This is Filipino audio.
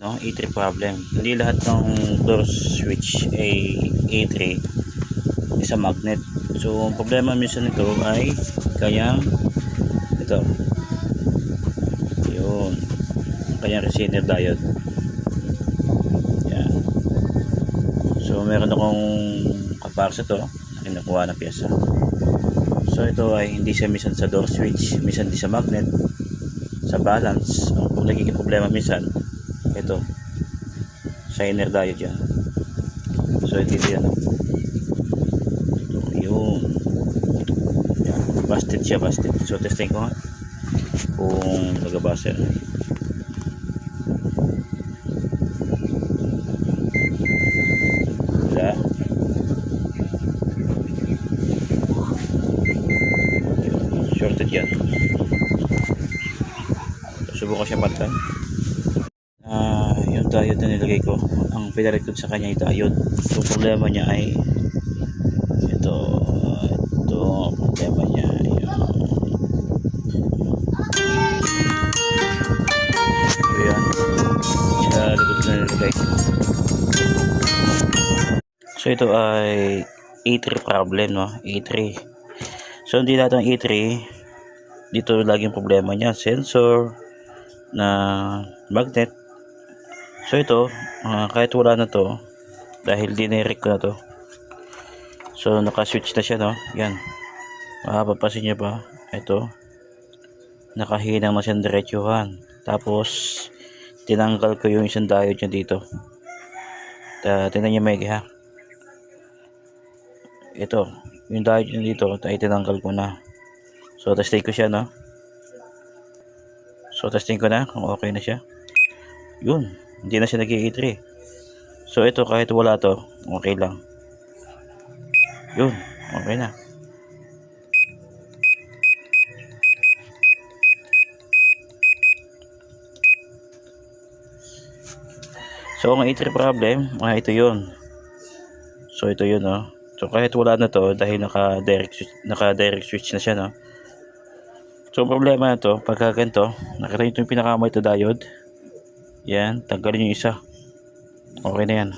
no, A3 problem. Hindi lahat ng door switch ay A3 isa magnet. So, ang problema minsan nito ay kayang ito. Yun. Ang kanyang receiver diode. Yan. So, meron akong to na kinukuha ng pyesa. So, ito ay hindi siya minsan sa door switch, minsan di sa magnet, sa balance. Ang problema minsan, ito, sa inner diode yan. So, ito yan. Yun. Yan. Busted siya, busted. So, testing ko nga kung nagabasa. Wala. Shorted yan. Subukan siya palitan. Yung diode na nilagay ko, ang pinalit ko sa kanya ay diode. So, problema niya ay ito, ito, problema niya yung ito yan. Sa likod na nilagay. So, ito ay A3 problem, no? A3. So, hindi lahat ng A3, dito laging problema niya. Sensor, na magnet. So, ito, ah, kahit wala na to, dahil dineric ko na to. So, naka-switch na siya, no? Yan. Mapapasin niyo ba? Ito. Nakahinang na siyang diretsuhan. Tapos, tinanggal ko yung isang diode niya dito. Ta tingnan niyo may ha. Ito, yung diode niya dito, ay tinanggal ko na. So, testing ko siya, no? So, testing ko na kung okay na siya. Yun, hindi na siya nag E3. So, ito kahit wala to, okay lang. Yun, okay na. So, ang E3 problem, ah, ito yun. So, ito yun, no? So, kahit wala na to, dahil naka-direct switch, naka-direct switch na siya, no? So, problema na to, pagka ganito, nakita nyo ito yung pinakamay ito diode. Yan, tanggalin yung isa. Okay na yan.